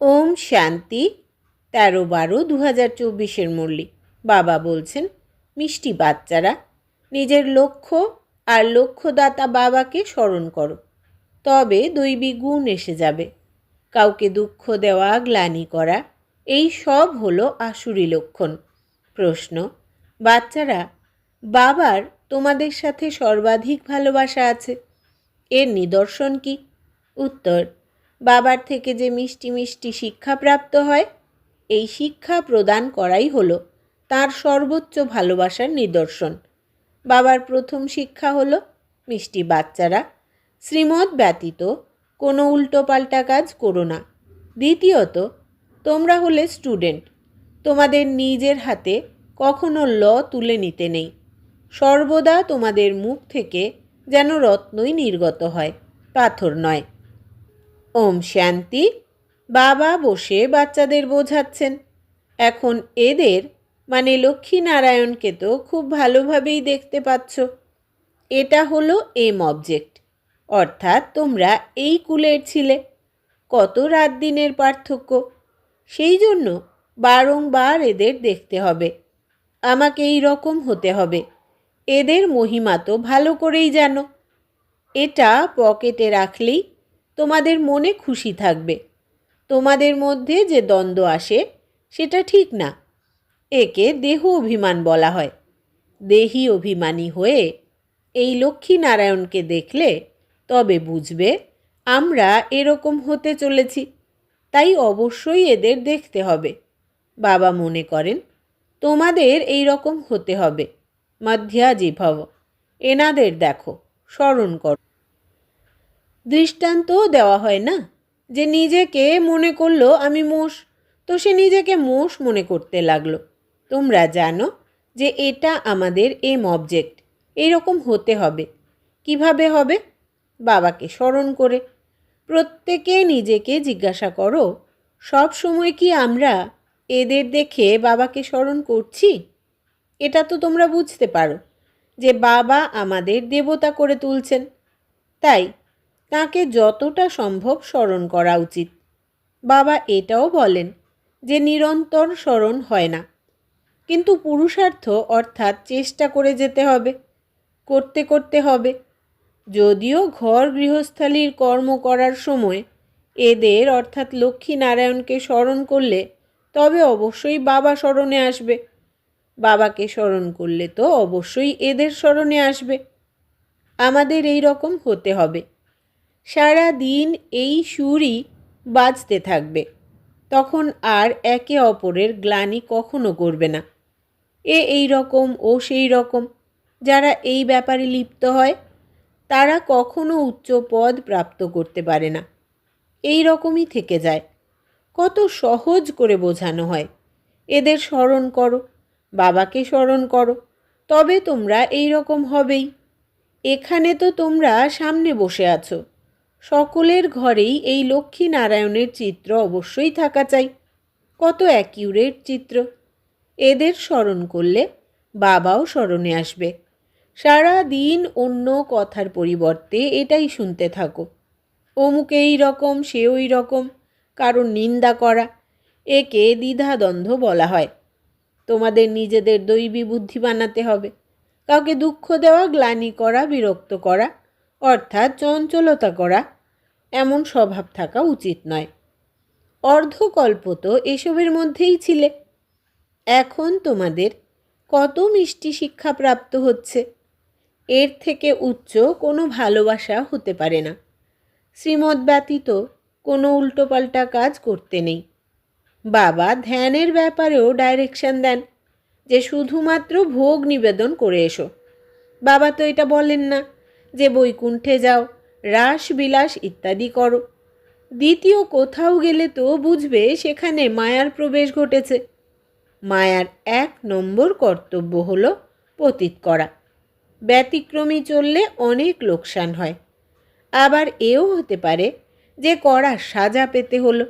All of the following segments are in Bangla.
ওম শান্তি, তেরো বারো দু হাজার চব্বিশের মুরলি। বাবা বলছেন, মিষ্টি বাচ্চারা, নিজের লক্ষ্য আর লক্ষ্যদাতা বাবাকে স্মরণ করো। তবে দৈবিক গুণ এসে যাবে। কাউকে দুঃখ দেওয়া, গ্লানি করা, এই সব হলো আসুরি লক্ষণ। প্রশ্ন, বাচ্চারা, বাবার তোমাদের সাথে সর্বাধিক ভালোবাসা আছে। এর নিদর্শন কি? উত্তর বাবার থেকে যে মিষ্টি মিষ্টি শিক্ষা প্রাপ্ত হয়, এই শিক্ষা প্রদান করাই হলো তার সর্বোচ্চ ভালোবাসার নিদর্শন। বাবার প্রথম শিক্ষা হলো, মিষ্টি বাচ্চারা, শ্রীমৎ ব্যতীত কোনো উল্টোপাল্টা কাজ করো না। দ্বিতীয়ত, তোমরা হলে স্টুডেন্ট, তোমাদের নিজের হাতে কখনো ল তুলে নিতে নেই। সর্বদা তোমাদের মুখ থেকে যেন রত্নই নির্গত হয়, পাথর নয়। ওম শান্তি, বাবা বসে বাচ্চাদের বোঝাচ্ছেন। এখন এদের মানে লক্ষ্মীনারায়ণকে তো খুব ভালোভাবেই দেখতে পাচ্ছ। এটা হলো এম অবজেক্ট। অর্থাৎ তোমরা এই কুলের ছিলে। কত রাত দিনের পার্থক্য। সেই জন্য বারংবার এদের দেখতে হবে। আমাকে এই রকম হতে হবে। এদের মহিমা তো ভালো করেই জানো। এটা পকেটে রাখলেই তোমাদের মনে খুশি থাকবে। তোমাদের মধ্যে যে দ্বন্দ্ব আসে, সেটা ঠিক না। একে দেহ অভিমান বলা হয়। দেহি অভিমানী হয়ে এই লক্ষ্মীনারায়ণকে দেখলে তবে বুঝবে আমরা এরকম হতে চলেছি। তাই অবশ্যই এদের দেখতে হবে। বাবা মনে করেন, তোমাদের এই রকম হতে হবে। মধ্যাজিভব এনাদের দেখো, স্মরণ করো। দৃষ্টান্তও দেওয়া হয় না। যে নিজেকে মনে করল আমি মোষ, তো সে নিজেকে মোষ মনে করতে লাগল। তোমরা জানো যে এটা আমাদের এম অবজেক্ট এইরকম হতে হবে। কীভাবে হবে? বাবাকে স্মরণ করে। প্রত্যেকে নিজেকে জিজ্ঞাসা করো, সব সময় কি আমরা এদের দেখে বাবাকে স্মরণ করছি? এটা তো তোমরা বুঝতে পারো যে বাবা আমাদের দেবতা করে তুলছেন। তাই তাকে যতটা সম্ভব স্মরণ করা উচিত। বাবা এটাও বলেন যে নিরন্তর স্মরণ হয় না। কিন্তু পুরুষার্থ অর্থাৎ চেষ্টা করে যেতে হবে, করতে করতে হবে। যদিও ঘর গৃহস্থালির কর্ম করার সময় এদের অর্থাৎ লক্ষ্মী নারায়ণকে স্মরণ করলে তবে অবশ্যই বাবা স্মরণে আসবে। বাবাকে স্মরণ করলে তো অবশ্যই এদের স্মরণে আসবে। আমাদের এই রকম হতে হবে। সারা দিন এই সুরই বাজতে থাকবে। তখন আর একে অপরের গ্লানি কখনো করবে না। এ এই রকম, ও সেই রকম। যারা এই ব্যাপারে লিপ্ত হয়, তারা কখনো উচ্চ পদ প্রাপ্ত করতে পারে না। এই রকমই থেকে যায়। কত সহজ করে বোঝানো হয়। এদের স্মরণ করো, বাবাকে স্মরণ করো, তবে তোমরা এই রকম হবেই। এখানে তো তোমরা সামনে বসে আছো। সকলের ঘরেই এই লক্ষ্মী নারায়ণের চিত্র অবশ্যই থাকা চাই। কত অ্যাকিউরেট চিত্র। এদের স্মরণ করলে বাবাও স্মরণে আসবে। সারা দিন অন্য কথার পরিবর্তে এটাই শুনতে থাকো। অমুক এই রকম, সে ওই রকম কারণ নিন্দা করা, একে দ্বিধাদ্বন্দ্ব বলা হয়। তোমাদের নিজেদের দৈবী বুদ্ধি বানাতে হবে। কাউকে দুঃখ দেওয়া, গ্লানি করা, বিরক্ত করা অর্থাৎ চঞ্চলতা করা এমন স্বভাব থাকা উচিত নয়। অর্ধকল্প তো এসবের মধ্যেই ছিলে। এখন তোমাদের কত মিষ্টি শিক্ষা প্রাপ্ত হচ্ছে। এর থেকে উচ্চ কোনো ভালোবাসা হতে পারে না। শ্রীমদ ব্যতীত কোনো উল্টোপাল্টা কাজ করতে নেই। বাবা ধ্যানের ব্যাপারেও ডাইরেকশন দেন যে শুধুমাত্র ভোগ নিবেদন করে এসো। বাবা তো এটা বলেন না। যে বৈকুণ্ঠে যাও, রাস বিলাস ইত্যাদি করো। দ্বিতীয় কোথাও গেলে তো বুঝবে সেখানে মায়ার প্রবেশ ঘটেছে। মায়ার এক নম্বর কর্তব্য হল পতিত করা। ব্যতিক্রমী চললে অনেক লোকসান হয়। আবার এও হতে পারে যে করা সাজা পেতে হলো।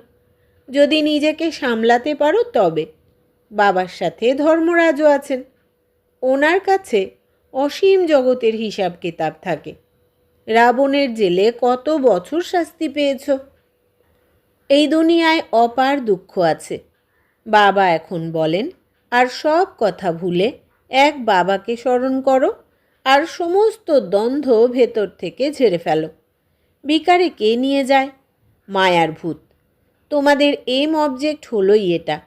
যদি নিজেকে সামলাতে পারো তবে। বাবার সাথে ধর্মরাজও আছেন। ওনার কাছে অসীম জগতের হিসাব কিতাব থাকে। রাবণের জেলে কত বছর শাস্তি পেয়েছ? এই দুনিয়ায় অপার দুঃখ আছে। বাবা এখন বলেন, আর সব কথা ভুলে এক বাবাকে স্মরণ করো আর সমস্ত দ্বন্দ্ব ভেতর থেকে ঝেড়ে ফেলো। বিকারে কে নিয়ে যায়? মায়ার ভূত। তোমাদের এম অবজেক্ট হলোই এটা।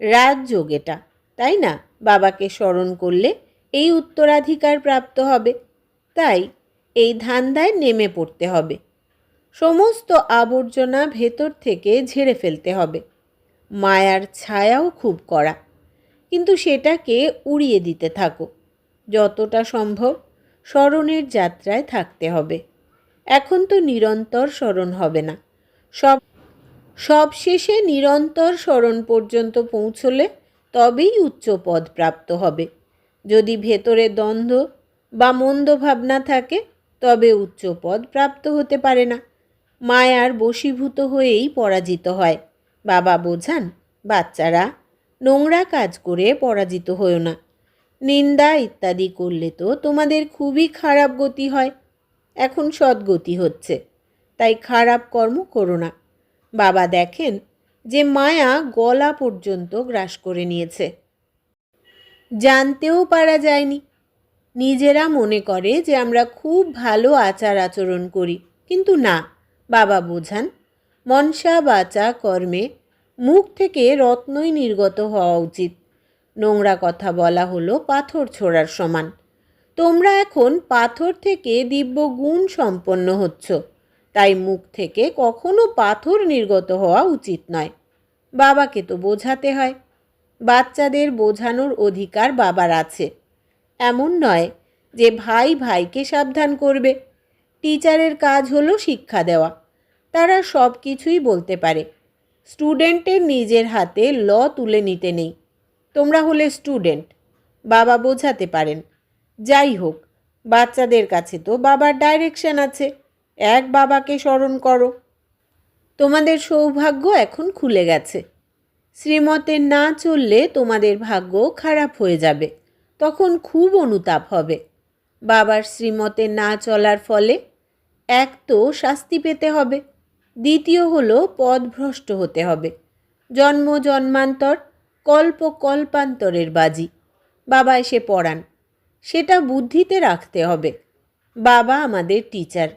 রাজযোগ এটা, তাই না? বাবাকে স্মরণ করলে এই উত্তরাধিকার প্রাপ্ত হবে। তাই এই ধান্দায় নেমে পড়তে হবে। সমস্ত আবর্জনা ভেতর থেকে ঝেড়ে ফেলতে হবে। মায়ার ছায়াও খুব কড়া। কিন্তু সেটাকে উড়িয়ে দিতে থাকো। যতটা সম্ভব স্মরণের যাত্রায় থাকতে হবে। এখন তো নিরন্তর স্মরণ হবে না। সব সব শেষে নিরন্তর স্মরণ পর্যন্ত পৌঁছলে তবেই উচ্চ পদ প্রাপ্ত হবে। যদি ভেতরে দ্বন্দ্ব বা মন্দ ভাবনা থাকে, তবে উচ্চ পদ প্রাপ্ত হতে পারে না। মায়ার বশীভূত হয়েই পরাজিত হয়। বাবা বোঝান, বাচ্চারা নোংরা কাজ করে পরাজিত হয়েও না। নিন্দা ইত্যাদি করলে তো তোমাদের খুবই খারাপ গতি হয়। এখন সদ্গতি হচ্ছে, তাই খারাপ কর্ম করো না। বাবা দেখেন যে মায়া গলা পর্যন্ত গ্রাস করে নিয়েছে। জানতেও পারা যায়নি। নিজেরা মনে করে যে আমরা খুব ভালো আচার আচরণ করি, কিন্তু না, বাবা বোঝান, মনসা বাচা কর্মে মুখ থেকে রত্নই নির্গত হওয়া উচিত। নোংরা কথা বলা হলো পাথর ছোড়ার সমান। তোমরা এখন পাথর থেকে দিব্য গুণ সম্পন্ন হচ্ছ, তাই মুখ থেকে কখনো পাথর নির্গত হওয়া উচিত নয়। বাবাকে তো বোঝাতে হয়। বাচ্চাদের বোঝানোর অধিকার বাবার আছে। এমন নয় যে ভাই ভাইকে সাবধান করবে। টিচারের কাজ হলো শিক্ষা দেওয়া। তারা সব কিছুই বলতে পারে। স্টুডেন্টের নিজের হাতে ল তুলে নিতে নেই। তোমরা হলে স্টুডেন্ট, বাবা বোঝাতে পারেন। যাই হোক, বাচ্চাদের কাছে তো বাবার ডাইরেকশন আছে। এক বাবাকে স্মরণ করো। তোমাদের সৌভাগ্য এখন খুলে গেছে। শ্রীমতে না চললে তোমাদের ভাগ্য খারাপ হয়ে যাবে, তখন খুব অনুতাপ হবে। বাবার শ্রীমতে না চলার ফলে এক তো শাস্তি পেতে হবে, দ্বিতীয় হলো পদভ্রষ্ট হতে হবে। জন্ম জন্মান্তর কল্প কল্পান্তরের বাজি বাবা এসে পড়ান, সেটা বুদ্ধিতে রাখতে হবে। বাবা আমাদের টিচার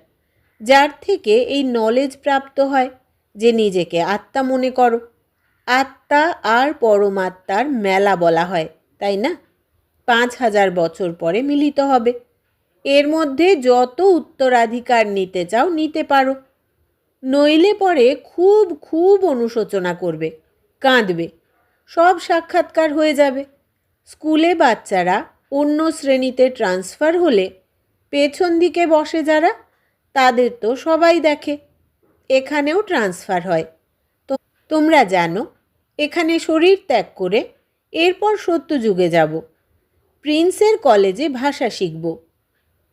যার থেকে এই নলেজ প্রাপ্ত হয় যে নিজেকে আত্মা মনে করো। আত্মা আর পরমাত্মার মেলা বলা হয়, তাই না? পাঁচ হাজার বছর পরে মিলিত হবে। এর মধ্যে যত উত্তরাধিকার নিতে চাও নিতে পারো। নইলে পরে খুব খুব অনুশোচনা করবে, কাঁদবে, সব সাক্ষাৎকার হয়ে যাবে। স্কুলে বাচ্চারা অন্য শ্রেণীতে ট্রান্সফার হলে পেছন দিকে বসে যারা, তাদের তো সবাই দেখে, এখানেও ট্রান্সফার হয়। তো তোমরা জানো এখানে শরীর ত্যাগ করে এরপর সত্য যুগে যাব। প্রিন্সের কলেজে ভাষা শিখব।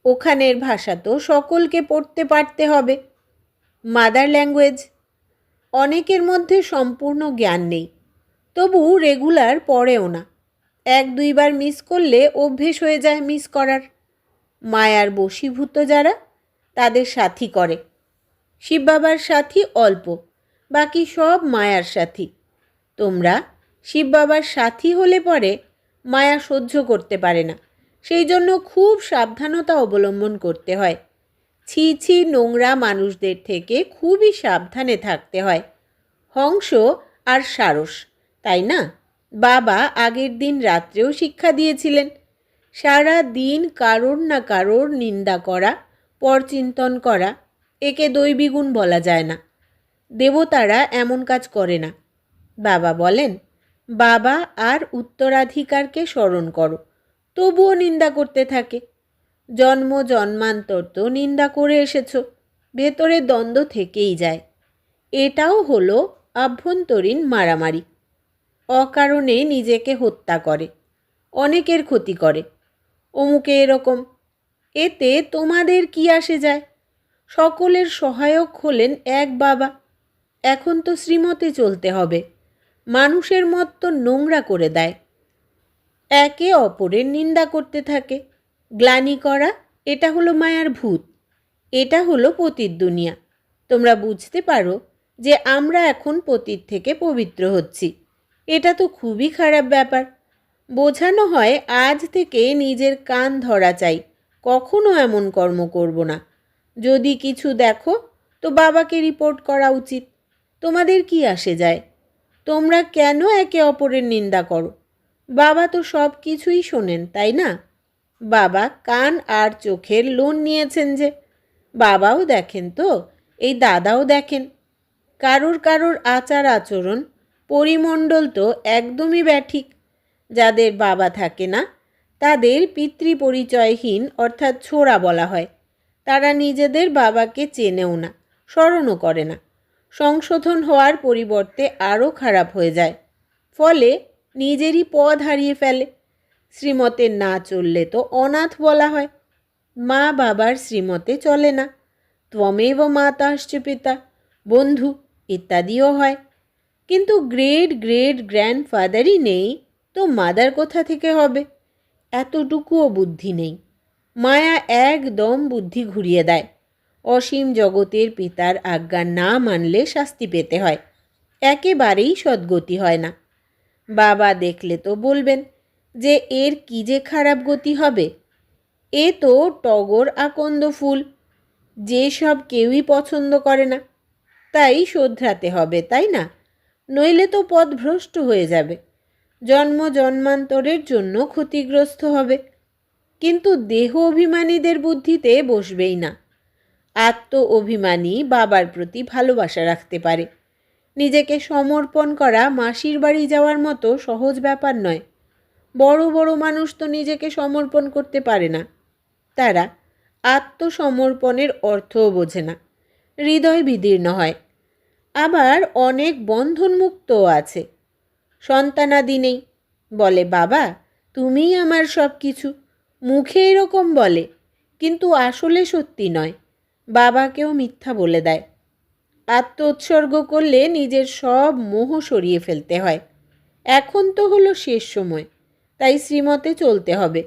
ওখানের ভাষা তো সকলকে পড়তে পারতে হবে। Mother language. অনেকের মধ্যে সম্পূর্ণ জ্ঞান নেই, তবু রেগুলার পড়েও না। এক দুইবার মিস করলে অভ্যেস হয়ে যায় মিস করার। মায়ার বশীভূত যারা, তাদের সাথী করে। শিব বাবার সাথী অল্প, বাকি সব মায়ার সাথী। তোমরা শিব বাবার সাথী হলে পরে মায়া সহ্য করতে পারে না। সেই জন্য খুব সাবধানতা অবলম্বন করতে হয়। ছি ছি নোংরা মানুষদের থেকে খুবই সাবধানে থাকতে হয়। হংস আর সারস, তাই না? বাবা আগের দিন রাত্রেও শিক্ষা দিয়েছিলেন। সারা দিন কারোর না কারোর নিন্দা করা, পরচিন্তন করা, একে দৈবিগুণ বলা যায় না। দেবতারা এমন কাজ করে না। বাবা বলেন, বাবা আর উত্তরাধিকারকে স্মরণ করো, তবুও নিন্দা করতে থাকে। জন্ম, জন্মান্তর তো নিন্দা করে এসেছ, ভেতরে দ্বন্দ্ব থেকেই যায়। এটাও হলো আভ্যন্তরীণ মারামারি। অকারণে নিজেকে হত্যা করে, অনেকের ক্ষতি করে। অমুকে এরকম, এতে তোমাদের কি আসে যায়? সকলের সহায়ক হলেন এক বাবা, এখন তো শ্রীমতে চলতে হবে। মানুষের মত নোংরা করে দেয়। একে অপরের নিন্দা করতে থাকে। গ্লানি করা, এটা হলো মায়ার ভূত, এটা হলো পতির দুনিয়া। তোমরা বুঝতে পারো যে আমরা এখন পতির থেকে পবিত্র হচ্ছি। এটা তো খুবই খারাপ ব্যাপার। বোঝানো হয় আজ থেকে নিজের কান ধরা চাই, কখনো এমন কর্ম করব না। যদি কিছু দেখো, তো বাবাকে রিপোর্ট করা উচিত। তোমাদের কি আসে যায়? তোমরা কেন একে অপরের নিন্দা করো? বাবা তো সব কিছুই শোনেন, তাই না? বাবা কান আর চোখের লোন নিয়েছেন যে। বাবাও দেখেন তো, এই দাদাও দেখেন। কারোর কারোর আচার আচরণ, পরিমণ্ডল তো একদমই ব্যাঠিক। যাদের বাবা থাকে না, তাদের পিতৃপরিচয়হীন অর্থাৎ ছোড়া বলা হয়। তারা নিজেদের বাবাকে চেনেও না, স্মরণও করে না। সংশোধন হওয়ার পরিবর্তে আরও খারাপ হয়ে যায়। ফলে নিজেরই পথ হারিয়ে ফেলে। শ্রীমতে না চললে তো অনাথ বলা হয়। মা বাবার শ্রীমতে চলে না। ত্বমেব মাতাশ্চ পিতা, বন্ধু ইত্যাদিও হয়। কিন্তু গ্রেট গ্রেট গ্র্যান্ডফাদারই নেই তো মাদার কোথা থেকে হবে? এতটুকুও বুদ্ধি নেই। মায়া একদম বুদ্ধি ঘুরিয়ে দেয়। অসীম জগতের পিতার আজ্ঞা না মানলে শাস্তি পেতে হয়। একেবারেই সদ্গতি হয় না। বাবা দেখলে তো বলবেন যে, এর কি যে খারাপ গতি হবে? এ তো টগর আকন্দ ফুল। যে সব কেউই পছন্দ করে না, তাই শোধরাতে হবে, তাই না? নইলে তো পথ ভ্রষ্ট হয়ে যাবে। জন্ম জন্মান্তরের জন্য ক্ষতিগ্রস্ত হবে। কিন্তু দেহ অভিমানীদের বুদ্ধিতে বসবেই না। আত্ম অভিমানী বাবার প্রতি ভালোবাসা রাখতে পারে। নিজেকে সমর্পণ করা মাসির বাড়ি যাওয়ার মতো সহজ ব্যাপার নয়। বড় বড় মানুষ তো নিজেকে সমর্পণ করতে পারে না। তারা আত্মসমর্পণের অর্থও বোঝে না। হৃদয় বিদীর্ণ হয়। আবার অনেক বন্ধনমুক্তও আছে। সন্তানাদি নেই। বলে, বাবা, তুমিই আমার সব কিছু মুখে এরকম বলে, কিন্তু আসলে সত্যি নয়। বাবাকেও মিথ্যা বলে দেয়। আত্ম উৎসর্গ করলে নিজের সব মোহ সরিয়ে ফেলতে হয়। এখন তো হলো শেষ সময়, তাই শ্রীমতে চলতে হবে।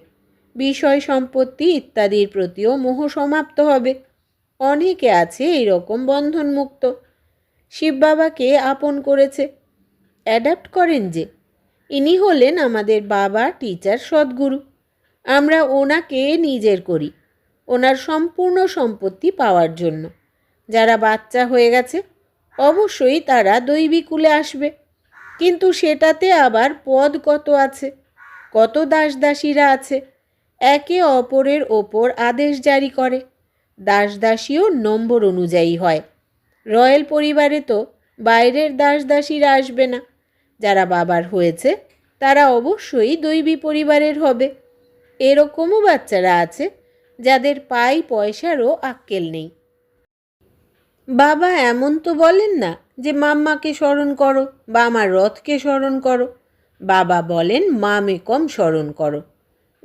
বিষয় সম্পত্তি ইত্যাদির প্রতিও মোহ সমাপ্ত হবে। অনেকে আছে এই রকম বন্ধনমুক্ত। শিব বাবাকে আপন করেছে। অ্যাডাপ্ট করেন যে। ইনি হলেন আমাদের বাবা, টিচার, সদ্গুরু। আমরা ওনাকে নিজের করি। ওনার সম্পূর্ণ সম্পত্তি পাওয়ার জন্য। যারা বাচ্চা হয়ে গেছে, অবশ্যই তারা দৈবিকুলে আসবে। কিন্তু সেটাতে আবার পদ কত আছে? কত দাস দাসীরা আছে? একে অপরের ওপর আদেশ জারি করে। দাস দাসীও নম্বর অনুযায়ী হয়। রয়্যাল পরিবারে তো বাইরের দাস দাসীরা আসবে না। যারা বাবার হয়েছে, তারা অবশ্যই দৈবী পরিবারের হবে। এরকমও বাচ্চারা আছে যাদের পাই পয়সারও আক্কেল নেই। বাবা এমন তো বলেন না যে মাম্মাকে স্মরণ করো বা আমার রথকে স্মরণ করো। বাবা বলেন, মামে কম স্মরণ করো।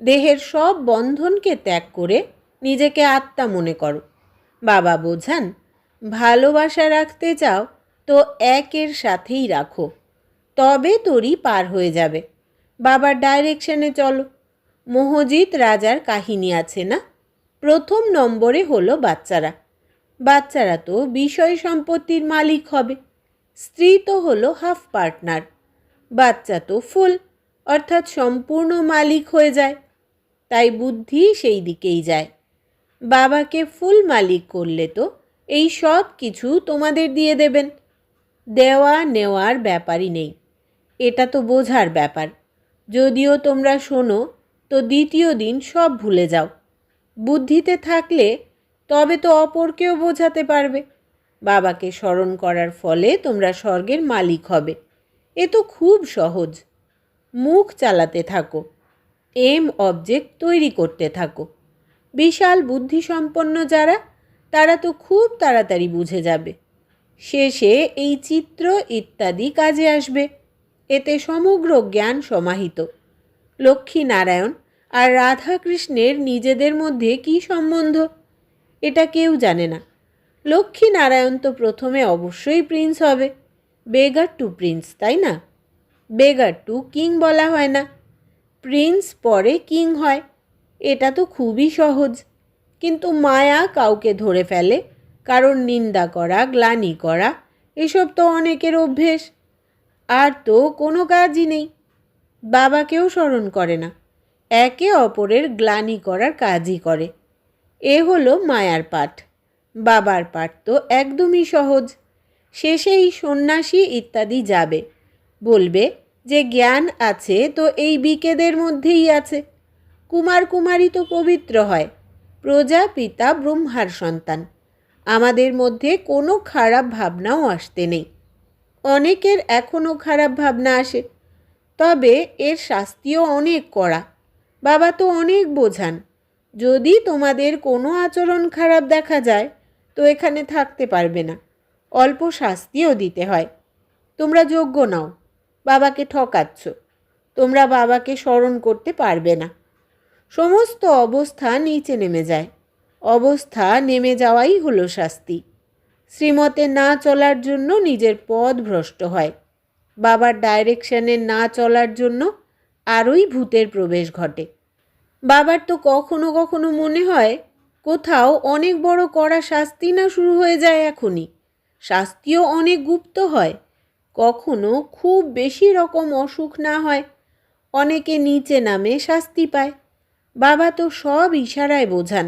দেহের সব বন্ধনকে ত্যাগ করে নিজেকে আত্মা মনে করো। বাবা বোঝান, ভালোবাসা রাখতে চাও তো একের সাথেই রাখো। তবে তোরই পার হয়ে যাবে। বাবার ডাইরেকশনে চলো। মোহজিৎ রাজার কাহিনী আছে না? প্রথম নম্বরে হলো বাচ্চারা। বাচ্চারা তো বিষয় সম্পত্তির মালিক হবে। স্ত্রী তো হলো হাফ পার্টনার। বাচ্চা তো ফুল, অর্থাৎ সম্পূর্ণ মালিক হয়ে যায়। তাই বুদ্ধি সেই দিকেই যায়। বাবাকে ফুল মালিক করলে তো এই সব কিছু তোমাদের দিয়ে দেবেন। দেওয়া নেওয়ার ব্যাপারই নেই। এটা তো বোঝার ব্যাপার। যদিও তোমরা শোনো, তো দ্বিতীয় দিন সব ভুলে যাও। বুদ্ধিতে থাকলে তবে তো অপরকেও বোঝাতে পারবে। বাবাকে স্মরণ করার ফলে তোমরা স্বর্গের মালিক হবে। এ তো খুব সহজ। মুখ চালাতে থাকো। এম অবজেক্ট তৈরি করতে থাকো। বিশাল বুদ্ধিসম্পন্ন যারা, তারা তো খুব তাড়াতাড়ি বুঝে যাবে। শেষে এই চিত্র ইত্যাদি কাজে আসবে। এতে সমগ্র জ্ঞান সমাহিত। লক্ষ্মী নারায়ণ আর রাধাকৃষ্ণের নিজেদের মধ্যে কি সম্বন্ধ? এটা কেউ জানে না। লক্ষ্মী নারায়ণ তো প্রথমে অবশ্যই প্রিন্স হবে। বেগার টু প্রিন্স, তাই না? বেগার টু কিং বলা হয় না। প্রিন্স পরে কিং হয়, এটা তো খুবই সহজ। কিন্তু মায়া কাউকে ধরে ফেলে কারণ নিন্দা করা, গ্লানি করা, এসব তো অনেকের অভ্যেস। আর তো কোনো কাজই নেই। বাবাকেও স্মরণ করে না। একে অপরের গ্লানি করার কাজই করে। এ হলো মায়ার পাঠ। বাবার পাঠ তো একদমই সহজ। শেষেই সন্ন্যাসী ইত্যাদি যাবে। বলবে, যে জ্ঞান আছে তো এই বিকেদের মধ্যেই আছে। কুমার কুমারী তো পবিত্র হয়। প্রজা, পিতা, ব্রহ্মার সন্তান। আমাদের মধ্যে কোনো খারাপ ভাবনাও আসতে নেই। অনেকের এখনও খারাপ ভাবনা আসে। তবে এর শাস্তিও অনেক কড়া। বাবা তো অনেক বোঝান। যদি তোমাদের কোনো আচরণ খারাপ দেখা যায়, তো এখানে থাকতে পারবে না। অল্প শাস্তিও দিতে হয়। তোমরা যোগ্য নাও, বাবাকে ঠকাচ্ছ। তোমরা বাবাকে স্মরণ করতে পারবে না। সমস্ত অবস্থা নিচে নেমে যায়। অবস্থা নেমে যাওয়াই হলো শাস্তি। শ্রীমতে না চলার জন্য নিজের পথ ভ্রষ্ট হয়। বাবার ডাইরেকশানে না চলার জন্য আরই ভূতের প্রবেশ ঘটে। বাবার তো কখনো কখনো মনে হয়, কোথাও অনেক বড় কড়া শাস্তি না শুরু হয়ে যায় এখনই। শাস্তিও অনেক গুপ্ত হয়, কখনো খুব বেশি রকম অসুখ না হয়। অনেকে নিচে নামে শাস্তি পায়। বাবা তো সব ইশারায় বোঝান,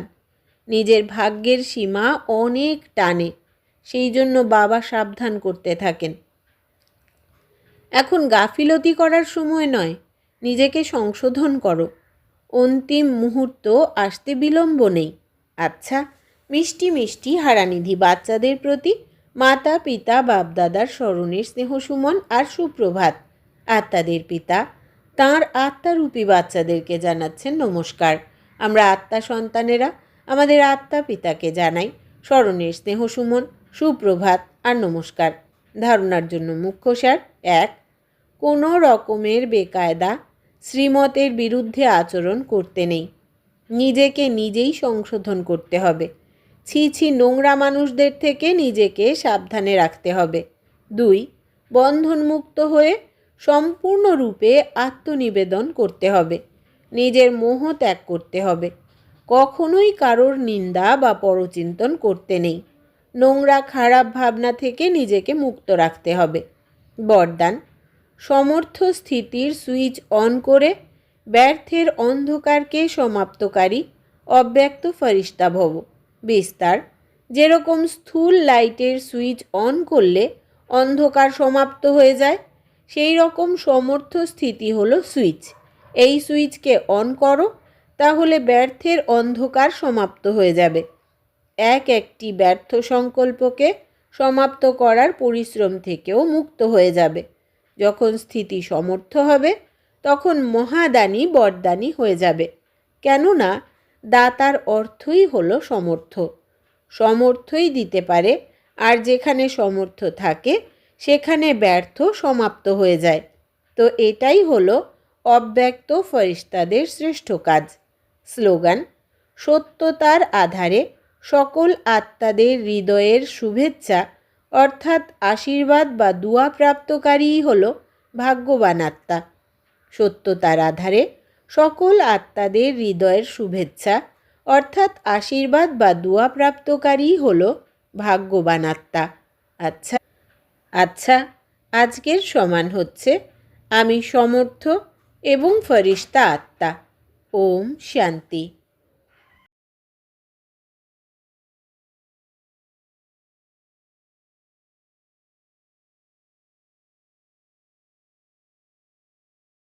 নিজের ভাগ্যের সীমা অনেক টানে, সেই জন্য বাবা সাবধান করতে থাকেন। এখন গাফিলতি করার সময় নয় নিজেকে সংশোধন করো। অন্তিম মুহূর্ত আসতে বিলম্ব নেই। আচ্ছা মিষ্টি মিষ্টি হারানিধি বাচ্চাদের প্রতি মাতা, পিতা, বাপদাদার স্মরণের স্নেহসুমন আর সুপ্রভাত। আত্মাদের পিতা, তাঁর আত্মারূপী বাচ্চাদেরকে জানাচ্ছেন নমস্কার। আমরা আত্মা সন্তানেরা, আমাদের আত্মা পিতাকে জানাই স্মরণের স্নেহসুমন সুপ্রভাত আর নমস্কার। ধারণার জন্য মুখ্য সার এক, কোনো রকমের বেকায়দা শ্রীমতের বিরুদ্ধে আচরণ করতে নেই। নিজেকে নিজেই সংশোধন করতে হবে। ছি ছি, নোংরা মানুষদের থেকে নিজেকে সাবধানে রাখতে হবে। দুই, বন্ধনমুক্ত হয়ে সম্পূর্ণরূপে আত্মনিবেদন করতে হবে। নিজের মোহ ত্যাগ করতে হবে। কখনোই কারোর নিন্দা বা পরচিন্তন করতে নেই। নোংরা খারাপ ভাবনা থেকে নিজেকে মুক্ত রাখতে হবে। বরদান সমর্থ স্থিতির সুইচ অন করে ব্যর্থের অন্ধকারকে সমাপ্তকারী অব্যক্ত ফরিস্তা ভব। বিস্তার, যেরকম স্থূল লাইটের সুইচ অন করলে অন্ধকার সমাপ্ত হয়ে যায় সেই রকম সমর্থ স্থিতি হলো সুইচ। এই সুইচকে অন করো, তাহলে ব্যর্থের অন্ধকার সমাপ্ত হয়ে যাবে। এক একটি ব্যর্থ সংকল্পকে সমাপ্ত করার পরিশ্রম থেকেও মুক্ত হয়ে যাবে। যখন স্থিতি সমর্থ হবে, তখন মহাদানী বরদানী হয়ে যাবে। কেননা, দাতার অর্থই হলো সমর্থ। সমর্থই দিতে পারে, আর যেখানে সমর্থ থাকে, সেখানে ব্যর্থ সমাপ্ত হয়ে যায়। তো এটাই হলো অব্যক্ত ফরিস্তাদের শ্রেষ্ঠ কাজ। স্লোগান, সত্যতার আধারে সকল আত্মাদের হৃদয়ের শুভেচ্ছা অর্থাৎ আশীর্বাদ বা দুয়া প্রাপ্তকারীই হল ভাগ্যবান আত্মা। সত্যতার আধারে সকল আত্মাদের হৃদয়ের শুভেচ্ছা, অর্থাৎ আশীর্বাদ বা দুয়া প্রাপ্তকারী হল ভাগ্যবান আত্মা। আচ্ছা আচ্ছা আজকের সমান হচ্ছে আমি সমর্থ এবং ফরিস্তা আত্মা। ওম শান্তি।